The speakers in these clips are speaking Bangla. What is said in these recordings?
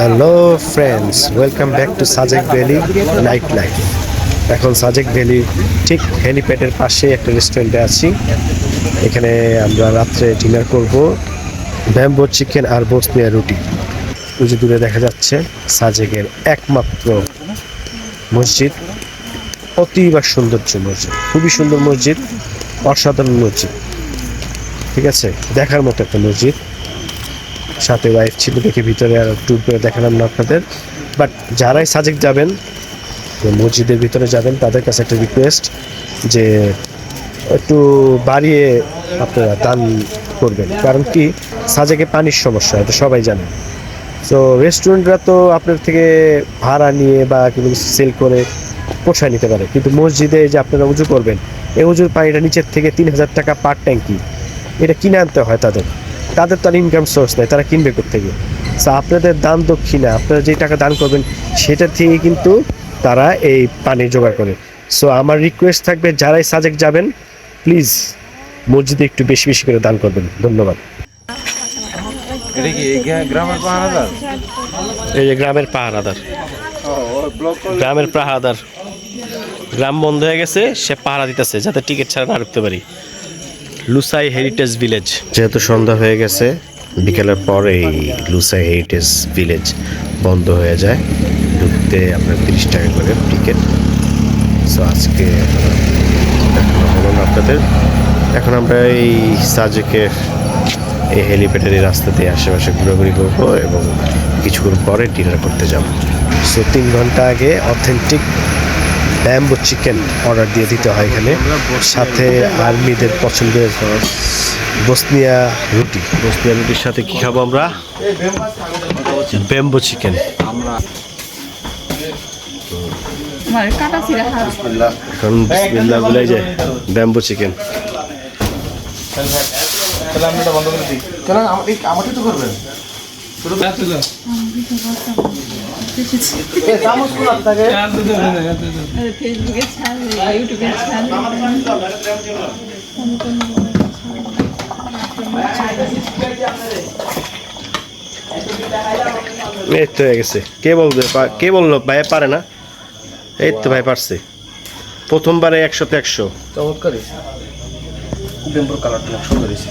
Hello friends welcome back to Sajek Valley night life এখন সাজেক ভ্যালি ঠিক হেলিপ্যাডের পাশে একটা রেস্টুরেন্টে আছি। এখানে আমরা রাত্রে ডিনার করব। ব্যাম্বো চিকেন আর বসনিয়া রুটি। ওই দূরে দেখা যাচ্ছে সাজেকের একমাত্র মসজিদ। অতিবা সৌন্দর্য মসজিদ। খুবই সুন্দর মসজিদ, অসাধারণ মসজিদ। ঠিক আছে? দেখার মতো একটা মসজিদ। সাথে ওয়াইফ ছিল দেখে ভিতরে আর ট্যুর করে দেখালাম না আপনাদের। বাট যারাই সাজেক যাবেন মসজিদের ভিতরে যাবেন, তাদের কাছে একটা রিকোয়েস্ট যে একটু বাড়িয়ে আপনারা দান করবেন। কারণ কি? সাজেকে পানির সমস্যা, এটা সবাই জানেন তো রেস্টুরেন্টরা তো আপনার থেকে ভাড়া নিয়ে বা কোনো সেল করে পোষায় নিতে পারে। কিন্তু মসজিদে যে আপনারা উজু করবেন, এই উজুর পানিটা নিচের থেকে তিন হাজার টাকা পার ট্যাঙ্কি এটা কিনে আনতে হয় তাদের। তাদের তো আর ইনকাম সোর্স নেই তারা কিনবে থেকে তো আপনাদের দান দক্ষিণা আপনারা যে টাকা দান করবেন সেটা থেকে কিন্তু তারা এই পানি জোগাড় করে। সো আমার রিকোয়েস্ট থাকবে যারাই সাজেক যাবেন প্লিজ মসজিদে একটু বেশি বেশি করে দান করবেন। ধন্যবাদ। এই গ্রামের পাহারাদার? এই যে গ্রামের পাহারাদার। গ্রামের পাহারাদার। গ্রাম বন্ধ হয়ে গেছে সে পাহারা দিতেছে যাতে টিকিট ছাড়া না ঢুকতে পারি। Lushai Heritage Village. যেহেতু সন্ধ্যা হয়ে গেছে, বিকেলের পর এই লুসাই হেরিটেজ ভিলেজ বন্ধ হয়ে যায়। ঢুকতে আপনার তিরিশ টাকা করে টিকিট। সো আজকে দেখানো হলো না আপনাদের। এখন আমরা এই সাজেকের এই হেলিপ্যাডের এই রাস্তা দিয়ে আশেপাশে ঘোরাঘুরি করব এবং কিছুক্ষণ পরে ডিনার করতে যাব। সো তিন ঘণ্টা আগে অথেন্টিক ব্যাম্বো চিকেন অর্ডার দিয়ে দিতে হয় এখানে। সাথে আর্মিদের পছন্দের বসনিয়া রুটি। বসনিয়া রুটির সাথে কি খাব আমরা? Bamboo chicken. আমার এখন বিসমিল্লাহ বলে যায় ব্যাম্বো চিকেন। আমাকে তো করবেন। ফেসবুকে ছাড়বে ইউটিউবে ছাড়বে এই তো হয়ে গেছে। কে বলবে? কে বলল? ভাই পারে না? এই তো ভাই পারছে। প্রথমবারে একশোতে একশো। চমৎকার কালারটা সুন্দর হয়েছে।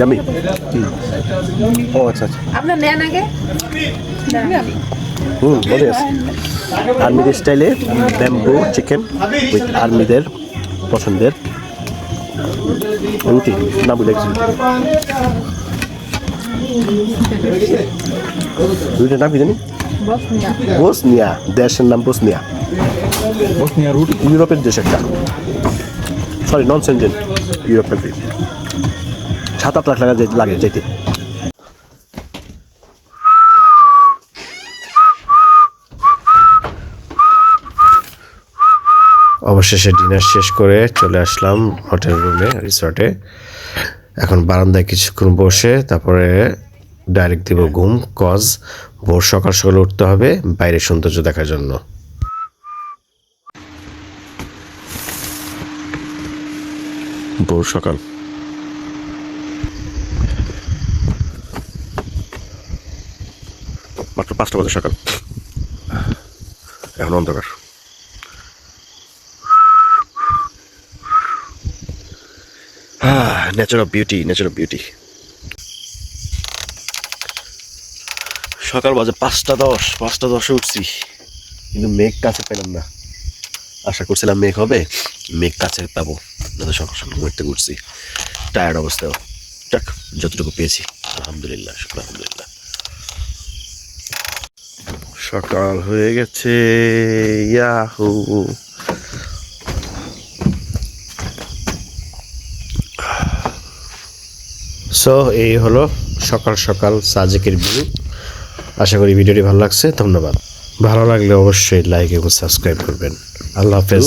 Yummy. ও আচ্ছা আচ্ছা। আপনার নেন আগে। হুম মজা আছে। আর্মিদের স্টাইলে ব্যাম্বু চিকেন উইথ আর্মিদের পছন্দের রুটি। না বুঝে গেছি রুটির নাম কি জানি? বসনিয়া দেশের নাম বসনিয়া বসনিয়া রুটি ইউরোপের দেশ একটা সরি নন সেঞ্জেন ইউরোপের দেশ সাত আট লাখ টাকা লাগে যেতে। অবশেষে ডিনার শেষ করে চলে আসলাম হোটেল রুমে রিসর্টে। এখন বারান্দায় কিছুক্ষণ বসে তারপরে ডাইরেক্ট দিব ঘুম কজ ভোর সকাল সকালে উঠতে হবে বাইরের সৌন্দর্য দেখার জন্য। ভোর সকাল। মাত্র পাঁচটা বাজে সকাল। এখন অন্ধকার। Nature of beauty nature of beauty সকাল বাজে পাঁচটা দশ, পাঁচটা দশে উঠছি। কিন্তু মেঘ কাছে পেলাম না। আশা করছিলাম মেঘ হবে, মেঘ কাছে পাবো। না তো সকাল সকাল ঘুরতে ঘুরছি টায়ার্ড অবস্থা যাক, যতটুকু পেয়েছি। আলহামদুলিল্লাহ, শুক্র আলহামদুলিল্লাহ। সকাল হয়ে গেছে, ইয়াহু। সো এই হলো সকাল সকাল সাজেকের ভিউ আশা করি ভিডিওটি ভালো লাগছে, ধন্যবাদ। ভালো লাগলে অবশ্যই লাইক এবং সাবস্ক্রাইব করবেন। আল্লাহ হাফেজ।